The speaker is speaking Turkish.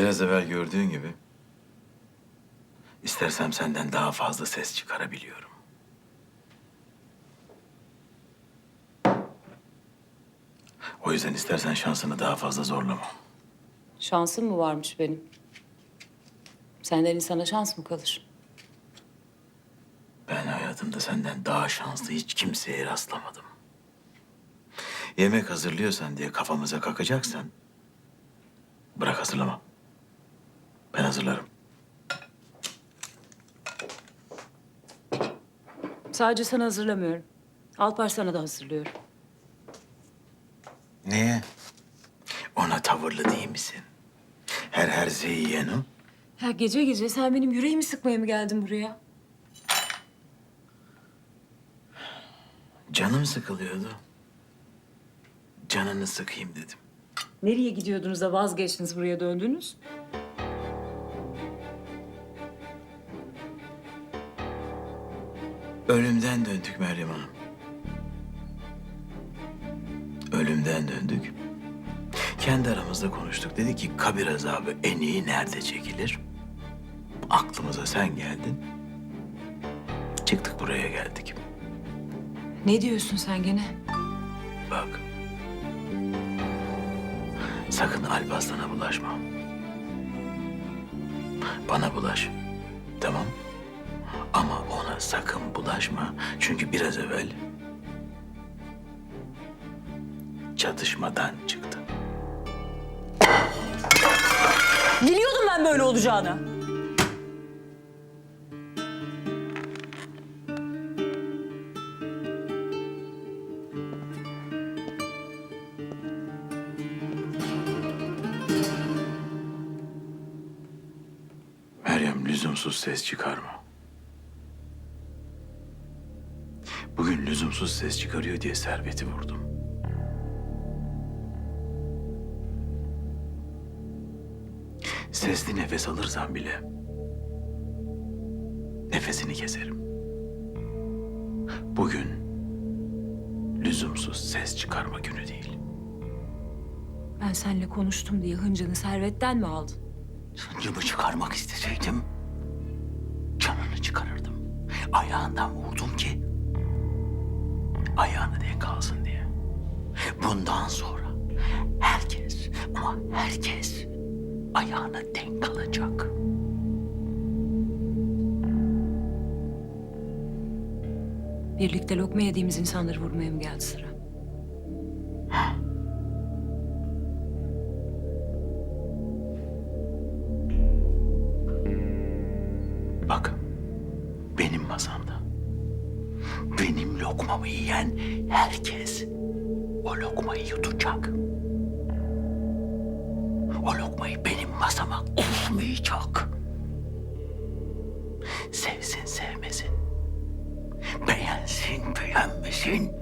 Biraz evvel gördüğün gibi istersem senden daha fazla ses çıkarabiliyorum. O yüzden istersen şansını daha fazla zorlama. Şansım mı varmış benim? Senden insana şans mı kalır? Ben hayatımda senden daha şanslı hiç kimseye rastlamadım. Yemek hazırlıyorsan diye kafamıza kakacaksan bırak hazırlama. Ben hazırlarım. Sadece sana hazırlamıyorum. Alpar sana da hazırlıyorum. Niye? Ona tavırlı değil misin? Her her şeyi yiyen o. Ya gece gece sen benim yüreğimi sıkmaya mı geldin buraya? Canım sıkılıyordu. Canını sıkayım dedim. Nereye gidiyordunuz da vazgeçtiniz buraya döndünüz? Ölümden döndük Meryem Hanım. Ölümden döndük. Kendi aramızda konuştuk. Dedi ki kabir azabı en iyi nerede çekilir? Aklımıza sen geldin. Çıktık buraya geldik. Ne diyorsun sen gene? Bak. Sakın Alparslan'a bulaşma. Bana bulaş. Tamam. Ama ona sakın bulaşma. Çünkü biraz evvel çatışmadan çıktı. Biliyordum ben böyle olacağını. Meryem lüzumsuz ses çıkarma. Bugün lüzumsuz ses çıkarıyor diye serveti vurdum. Sesli nefes alırsan bile nefesini keserim. Bugün lüzumsuz ses çıkarma günü değil. Ben seninle konuştum diye hıncını servetten mi aldın? Sancımı çıkarmak isteseydim canını çıkarırdım. Ayağından vurdum ki ayağını denk alsın diye. Bundan sonra herkes ama herkes ayağına denk alacak. Birlikte lokma yediğimiz insanları vurmaya mı geldi sıra? Bak benim masamda lokmamı yiyen herkes o lokmayı yutacak. O lokmayı benim masama koymayacak. Sevsin sevmesin. Beğensin beğenmesin.